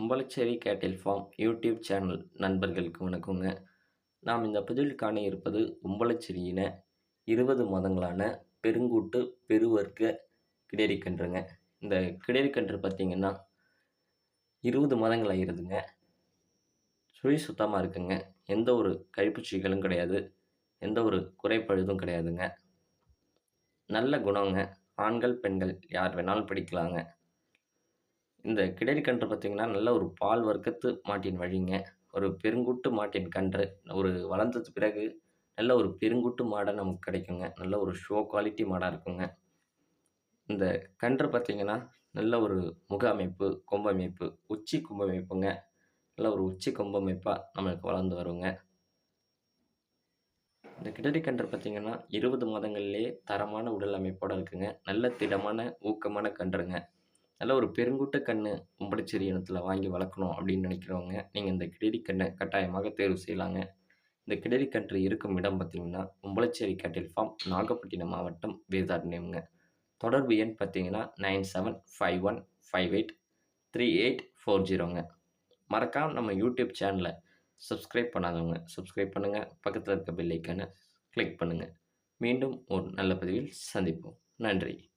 கும்பலச்சேரி கேட்டில் form YouTube channel நண்பர்களுக்கு வணக்கங்க. நாம் இந்த பதிவில் காண இருப்பது கும்பலச்சேரியின இருபது மாதங்களான பெருங்கூட்டு பெருவர்க்க கிடேரிக்கன்றுங்க. இந்த கிடேரிக்கன்று பார்த்திங்கன்னா இருபது மாதங்கள் ஆகிருதுங்க சுழி சுத்தமாக இருக்குங்க. எந்த ஒரு கழிப்புச்சிகளும் கிடையாது. எந்த ஒரு குறைப்பழுதும் கிடையாதுங்க. நல்ல குணங்க. ஆண்கள் பெண்கள் யார் வேணாலும் படிக்கலாங்க. இந்த கிடரி கன்று பார்த்திங்கன்னா நல்ல ஒரு பால் வர்க்கத்து மாட்டின் வழிங்க. ஒரு பெருங்குட்டு மாட்டின் கன்று. ஒரு வளர்ந்தது பிறகு நல்ல ஒரு பெருங்குட்டு மாடை நமக்கு கிடைக்குங்க. நல்ல ஒரு ஷோ குவாலிட்டி மாடாக இருக்குங்க. இந்த கன்று பார்த்திங்கன்னா நல்ல ஒரு முக அமைப்பு கொம்பு அமைப்பு உச்சி கொம்பு அமைப்புங்க. நல்ல ஒரு உச்சி கொம்பு அமைப்பாக நம்மளுக்கு வளர்ந்து வருங்க. இந்த கிடரி கன்று பார்த்திங்கன்னா இருபது மாதங்கள்லேயே தரமான உடல் அமைப்போடு இருக்குங்க. நல்ல திடமான ஊக்கமான கன்றுங்க. நல்ல ஒரு பெருங்குட்ட கன்று உம்பளச்சேரி இனத்தில் வாங்கி வளர்க்கணும் அப்படின்னு நினைக்கிறவங்க நீங்கள் இந்த கிடரி கண்ணை கட்டாயமாக தேர்வு செய்யலாங்க. இந்த கிடரி கன்று இருக்கும் இடம் பார்த்திங்கன்னா உம்பளச்சேரி கேட்டில் ஃபார்ம் நாகப்பட்டினம் மாவட்டம் வேதாரண்யம்ங்க தொடர்பு எண் பார்த்தீங்கன்னா nine seven five one five eight three eight four ஜீரோங்க. மறக்காமல் நம்ம யூடியூப் சேனலை சப்ஸ்கிரைப் பண்ணாதவங்க சப்ஸ்கிரைப் பண்ணுங்கள் பக்கத்தில் இருக்க பெல்லைக்கான கிளிக் பண்ணுங்கள் மீண்டும் ஒரு நல்ல பதிவில் சந்திப்போம். நன்றி.